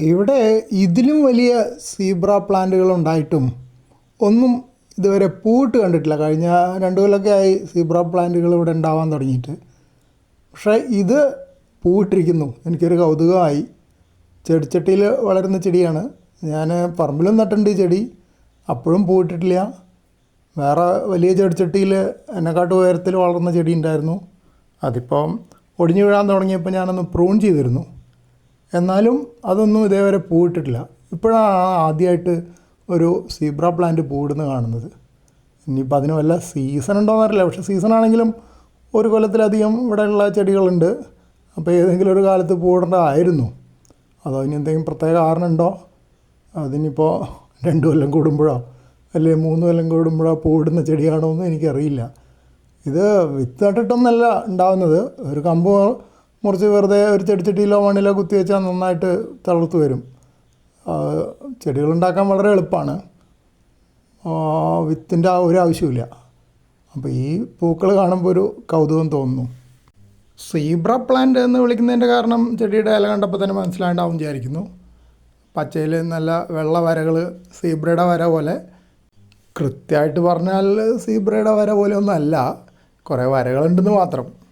ഇവിടെ ഇതിലും വലിയ സീബ്ര പ്ലാന്റുകൾ ഉണ്ടായിട്ടും ഒന്നും ഇതുവരെ പൂട്ട് കണ്ടിട്ടില്ല. കഴിഞ്ഞ രണ്ടു കൊല്ലൊക്കെ ആയി സീബ്ര പ്ലാന്റുകൾ ഇവിടെ ഉണ്ടാവാൻ തുടങ്ങിയിട്ട്. പക്ഷേ ഇത് പൂവിട്ടിരിക്കുന്നു എനിക്കൊരു കൗതുകമായി. ചെടിച്ചട്ടിയിൽ വളരുന്ന ചെടിയാണ്. ഞാൻ പറമ്പിലും നട്ടുണ്ട് ചെടി. അപ്പോഴും പൂവിട്ടിട്ടില്ല വേറെ വലിയ ചെടിച്ചട്ടിയിൽ എന്നെക്കാട്ട് ഉയരത്തിൽ വളർന്ന ചെടി ഉണ്ടായിരുന്നു. അതിപ്പം ഒടിഞ്ഞു വീഴാൻ തുടങ്ങിയപ്പോൾ ഞാനൊന്ന് പ്രൂൺ ചെയ്തിരുന്നു. എന്നാലും അതൊന്നും ഇതേവരെ പൂവിട്ടിട്ടില്ല. ഇപ്പോഴാണ് ആദ്യമായിട്ട് ഒരു സീബ്ര പ്ലാന്റ് പൂവിടുന്നത് കാണുന്നത്. ഇനിയിപ്പോൾ അതിന് വല്ല സീസൺ ഉണ്ടോ അറിയില്ല. പക്ഷേ സീസൺ ആണെങ്കിലും ഒരു കൊല്ലത്തിലധികം ഇവിടെയുള്ള ചെടികളുണ്ട്. അപ്പോൾ ഏതെങ്കിലും ഒരു കാലത്ത് പൂവിടേണ്ടതായിരുന്നു. അതോ ഇനി എന്തെങ്കിലും പ്രത്യേക കാരണമുണ്ടോ അതിനിപ്പോൾ രണ്ട് കൊല്ലം കൂടുമ്പോഴോ അല്ലെങ്കിൽ മൂന്ന് കൊല്ലം കൂടുമ്പോഴോ പൂവിടുന്ന ചെടിയാണോ എന്ന് എനിക്കറിയില്ല. ഇത് വിത്ത് നട്ടിട്ടൊന്നല്ല ഉണ്ടാവുന്നത്. ഒരു കമ്പ് മുറിച്ച് വെറുതെ ഒരു ചെടിച്ചട്ടിയിലോ മണ്ണിലോ കുത്തി വെച്ചാൽ നന്നായിട്ട് തളർത്ത് വരും. ചെടികളുണ്ടാക്കാൻ വളരെ എളുപ്പമാണ്. വിത്തിന്റെ ഒരു ആവശ്യമില്ല അപ്പോൾ ഈ പൂക്കൾ കാണുമ്പോൾ ഒരു കൗതുകം തോന്നുന്നു. സീബ്ര പ്ലാന്റ് എന്ന് വിളിക്കുന്നതിന്റെ കാരണം ചെടിയുടെ ഇല കണ്ടപ്പോൾ തന്നെ മനസ്സിലാണ്ടാവും വിചാരിക്കുന്നു. പച്ചയിൽ നല്ല വെള്ള വരകൾ സീബ്രയുടെ വര പോലെ. കൃത്യമായിട്ട് പറഞ്ഞാൽ സീബ്രയുടെ വര പോലെ ഒന്നും അല്ല. കുറേ വരകളുണ്ടെന്ന് മാത്രം.